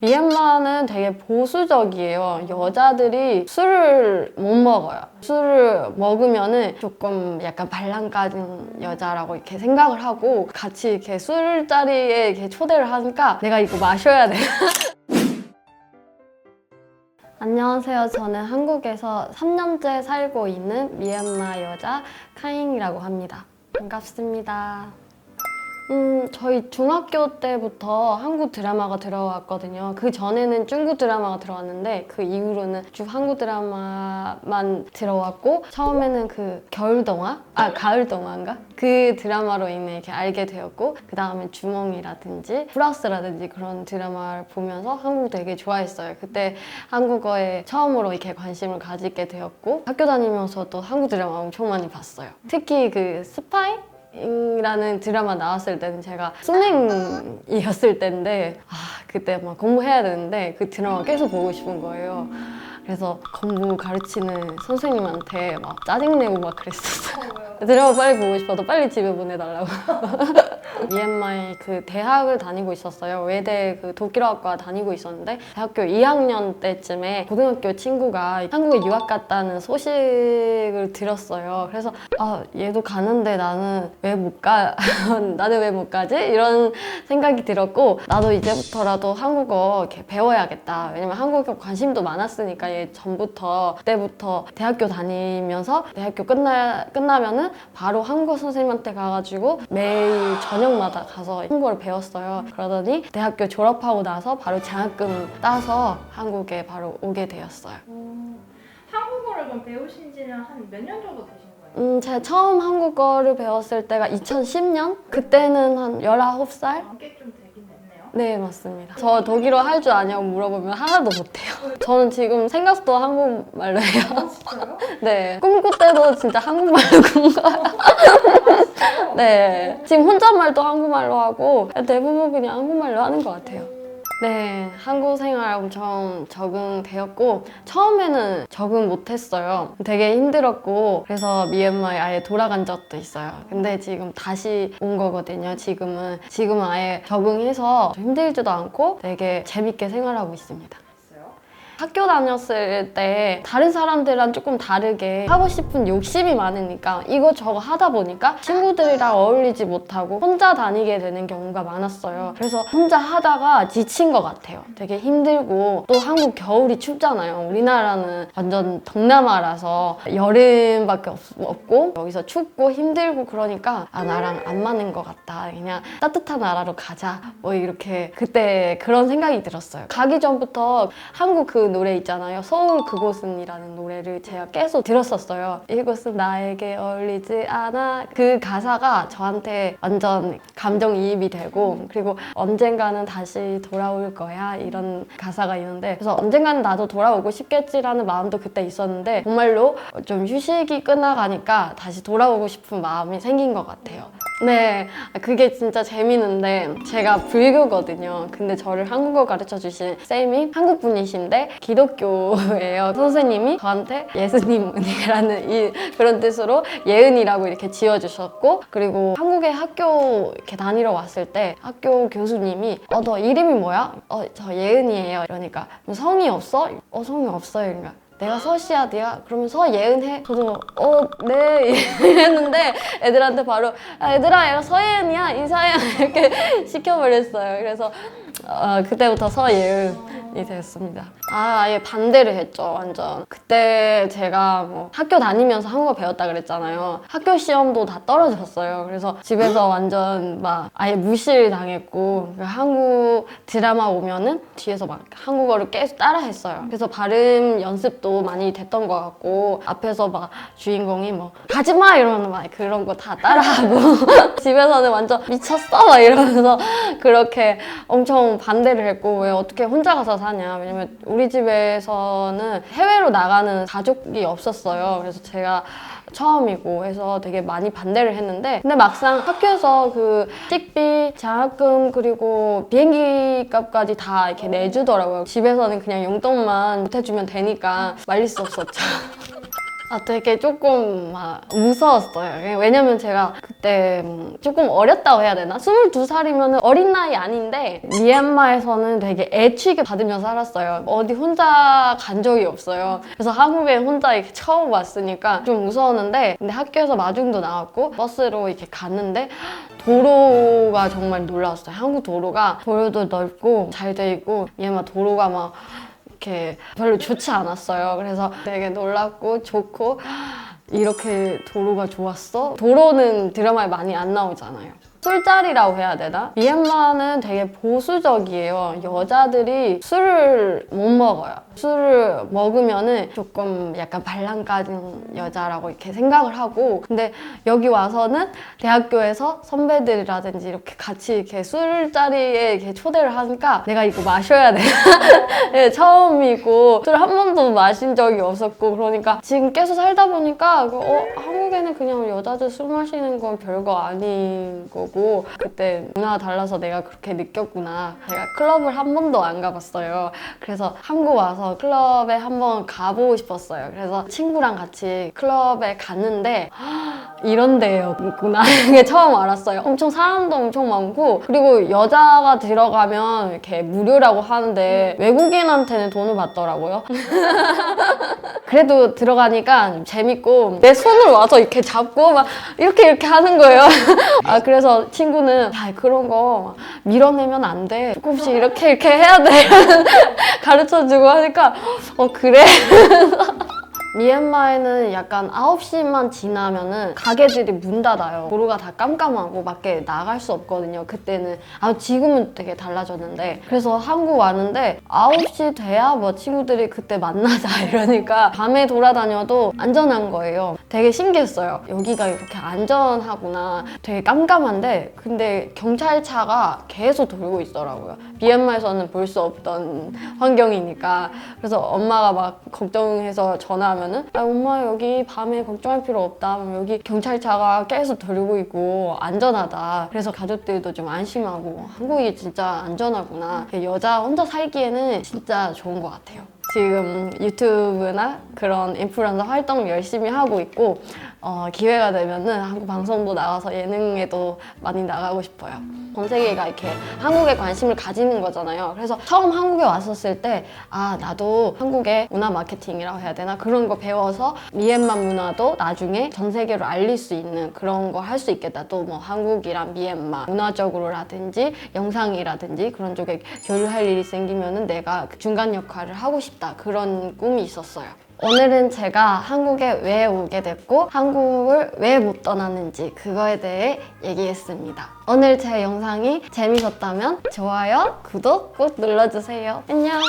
미얀마는 되게 보수적이에요. 여자들이 술을 못 먹어요. 술을 먹으면은 조금 약간 반란 까진 여자라고 이렇게 생각을 하고 같이 이렇게 술자리에 이렇게 초대를 하니까 내가 이거 마셔야 돼. 안녕하세요. 저는 한국에서 3년째 살고 있는 미얀마 여자 카잉이라고 합니다. 반갑습니다. 음, 저희 중학교 때부터 한국 드라마가 들어왔거든요. 그 전에는 중국 드라마가 들어왔는데 그 이후로는 쭉 한국 드라마만 들어왔고 처음에는 그 겨울 동화? 아, 가을 동화인가? 그 드라마로 인해 이렇게 알게 되었고 그 다음에 주몽이라든지 플러스라든지 그런 드라마를 보면서 한국 되게 좋아했어요. 그때 한국어에 처음으로 이렇게 관심을 가지게 되었고 학교 다니면서 또 한국 드라마 엄청 많이 봤어요. 특히 그 스파이? 라는 드라마 나왔을 때는 제가 수능이었을 때인데 아 그때 막 공부해야 되는데 그 드라마 계속 보고 싶은 거예요. 그래서 공부 가르치는 선생님한테 막 짜증내고 막 그랬었어요. 드라마 빨리 보고 싶어도 빨리 집에 보내달라고. 미얀마에 그 대학을 다니고 있었어요. 외대 그 독일어학과 다니고 있었는데 대학교 2학년 때쯤에 고등학교 친구가 한국에 유학 갔다는 소식을 들었어요. 그래서 아 얘도 가는데 나는 왜 못 가? 나는 왜 못 가지? 이런 생각이 들었고 나도 이제부터라도 한국어 이렇게 배워야겠다. 왜냐면 한국에 관심도 많았으니까 얘 전부터 그때부터 대학교 다니면서 대학교 끝나 끝나면은 바로 한국어 선생님한테 가가지고 매일 저녁 마다 가서 한국어를 배웠어요. 그러더니 대학교 졸업하고 나서 바로 장학금 따서 한국에 바로 오게 되었어요. 음, 한국어를 그럼 배우신 지는 한 몇 년 정도 되신 거예요? 음, 제가 처음 한국어를 배웠을 때가 2010년? 그때는 한 19살? 아, 꽤좀 네, 맞습니다. 저 독일어 할 줄 아냐고 물어보면 하나도 못해요. 저는 지금 생각도 한국말로 해요. 아, 진짜요? 네. 꿈꿀 때도 진짜 한국말로 꿈꿔요. 진짜요? 네. 지금 혼잣말도 한국말로 하고 대부분 그냥 한국말로 하는 것 같아요. 네, 한국 생활 엄청 적응되었고 처음에는 적응 못했어요. 되게 힘들었고 그래서 미얀마에 아예 돌아간 적도 있어요. 근데 지금 다시 온 거거든요. 지금은 지금은 아예 적응해서 힘들지도 않고 되게 재밌게 생활하고 있습니다. 학교 다녔을 때 다른 사람들이랑 조금 다르게 하고 싶은 욕심이 많으니까 이것저것 하다 보니까 친구들이랑 어울리지 못하고 혼자 다니게 되는 경우가 많았어요. 그래서 혼자 하다가 지친 것 같아요. 되게 힘들고 또 한국 겨울이 춥잖아요. 우리나라는 완전 동남아라서 여름밖에 없, 없고 여기서 춥고 힘들고 그러니까 아 나랑 안 맞는 것 같다. 그냥 따뜻한 나라로 가자. 뭐 이렇게 그때 그런 생각이 들었어요. 가기 전부터 한국 그 노래 있잖아요. 서울 그곳은이라는 노래를 제가 계속 들었었어요. 이곳은 나에게 어울리지 않아. 그 가사가 저한테 완전 감정이입이 되고 그리고 언젠가는 다시 돌아올 거야 이런 가사가 있는데 그래서 언젠가는 나도 돌아오고 싶겠지라는 마음도 그때 있었는데 정말로 좀 휴식이 끝나가니까 다시 돌아오고 싶은 마음이 생긴 것 같아요. 네, 그게 진짜 재미있는데 제가 불교거든요. 근데 저를 한국어 가르쳐 주신 쌤이 한국 분이신데 기독교예요. 선생님이 저한테 예수님이라는 이 그런 뜻으로 예은이라고 이렇게 지어주셨고 그리고 한국에 학교 이렇게 다니러 왔을 때 학교 교수님이 어 너 이름이 뭐야? 어 저 예은이에요. 이러니까 성이 없어? 어 성이 없어요. 그러니까 내가 서시아드야? 그러면 서예은해? 저도 어, 네 이랬는데 애들한테 바로 아, 얘들아 얘가 서예은이야 인사해 이렇게 시켜버렸어요. 그래서 어, 그때부터 서예은이 됐습니다. 아 아예 반대를 했죠 완전. 그때 제가 뭐 학교 다니면서 한국어 배웠다 그랬잖아요. 학교 시험도 다 떨어졌어요. 그래서 집에서 완전 막 아예 무시를 당했고 한국 드라마 오면은 뒤에서 막 한국어를 계속 따라 했어요. 그래서 발음 연습도 많이 됐던 것 같고 앞에서 막 주인공이 뭐 가지마 이러면 막 그런 거 다 따라하고 집에서는 완전 미쳤어 막 이러면서 그렇게 엄청 반대를 했고 왜 어떻게 혼자 가서 사냐 왜냐면 우리 집에서는 해외로 나가는 가족이 없었어요. 그래서 제가 처음이고 해서 되게 많이 반대를 했는데 근데 막상 학교에서 그 식비, 장학금 그리고 비행기 값까지 다 이렇게 내주더라고요. 집에서는 그냥 용돈만 보태주면 되니까 말릴 수 없었죠. 아, 되게 조금 막 무서웠어요. 왜냐면 제가 그때 음, 조금 어렸다고 해야 되나? 22살이면 어린 나이 아닌데 미얀마에서는 되게 애 취급 받으며 살았어요. 어디 혼자 간 적이 없어요. 그래서 한국에 혼자 이렇게 처음 왔으니까 좀 무서웠는데 근데 학교에서 마중도 나왔고 버스로 이렇게 갔는데 도로가 정말 놀라웠어요. 한국 도로가 도로도 넓고 잘 돼 있고 미얀마 도로가 막 이렇게 별로 좋지 않았어요. 그래서 되게 놀랍고 좋고 이렇게 도로가 좋았어? 도로는 드라마에 많이 안 나오잖아요. 술자리라고 해야 되나? 미얀마는 되게 보수적이에요. 여자들이 술을 못 먹어요. 술을 먹으면은 조금 약간 반란 까진 여자라고 이렇게 생각을 하고 근데 여기 와서는 대학교에서 선배들이라든지 이렇게 같이 이렇게 술자리에 이렇게 초대를 하니까 내가 이거 마셔야 돼. 네, 처음이고 술 한 번도 마신 적이 없었고 그러니까 지금 계속 살다 보니까 어, 한국에는 그냥 여자들 술 마시는 건 별거 아닌 거고 그때 문화가 달라서 내가 그렇게 느꼈구나. 제가 클럽을 한 번도 안 가봤어요. 그래서 한국 와서 클럽에 한번 가보고 싶었어요. 그래서 친구랑 같이 클럽에 갔는데 이런 데였구나. 이게 처음 알았어요. 엄청 사람도 엄청 많고 그리고 여자가 들어가면 이렇게 무료라고 하는데 외국인한테는 돈을 받더라고요. 그래도 들어가니까 재밌고 내 손을 와서 이렇게 잡고 막 이렇게 이렇게 하는 거예요. 아 그래서 친구는 야 그런 거 밀어내면 안 돼. 조금씩 이렇게 이렇게 해야 돼. 가르쳐 주고 하니까 어 그래. 미얀마에는 약간 9시만 지나면은 가게들이 문 닫아요. 도로가 다 깜깜하고 밖에 나갈 수 없거든요. 그때는. 아, 지금은 되게 달라졌는데. 그래서 한국 왔는데 9시 돼야 뭐 친구들이 그때 만나자 이러니까 밤에 돌아다녀도 안전한 거예요. 되게 신기했어요. 여기가 이렇게 안전하구나. 되게 깜깜한데 근데 경찰차가 계속 돌고 있더라고요. 미얀마에서는 볼 수 없던 환경이니까. 그래서 엄마가 막 걱정해서 전화하면은 아, 엄마 여기 밤에 걱정할 필요 없다. 여기 경찰차가 계속 돌고 있고 안전하다. 그래서 가족들도 좀 안심하고 한국이 진짜 안전하구나. 여자 혼자 살기에는 진짜 좋은 것 같아요. 지금 유튜브나 그런 인플루언서 활동 열심히 하고 있고 어, 기회가 되면은 한국 방송도 나가서 예능에도 많이 나가고 싶어요. 전 세계가 이렇게 한국에 관심을 가지는 거잖아요. 그래서 처음 한국에 왔었을 때, 아, 나도 한국의 문화 마케팅이라고 해야 되나? 그런 거 배워서 미얀마 문화도 나중에 전 세계로 알릴 수 있는 그런 거 할 수 있겠다. 또 뭐 한국이랑 미얀마 문화적으로라든지 영상이라든지 그런 쪽에 교류할 일이 생기면은 내가 그 중간 역할을 하고 싶다. 그런 꿈이 있었어요. 오늘은 제가 한국에 왜 오게 됐고 한국을 왜 못 떠났는지 그거에 대해 얘기했습니다. 오늘 제 영상이 재밌었다면 좋아요, 구독 꼭 눌러주세요. 안녕!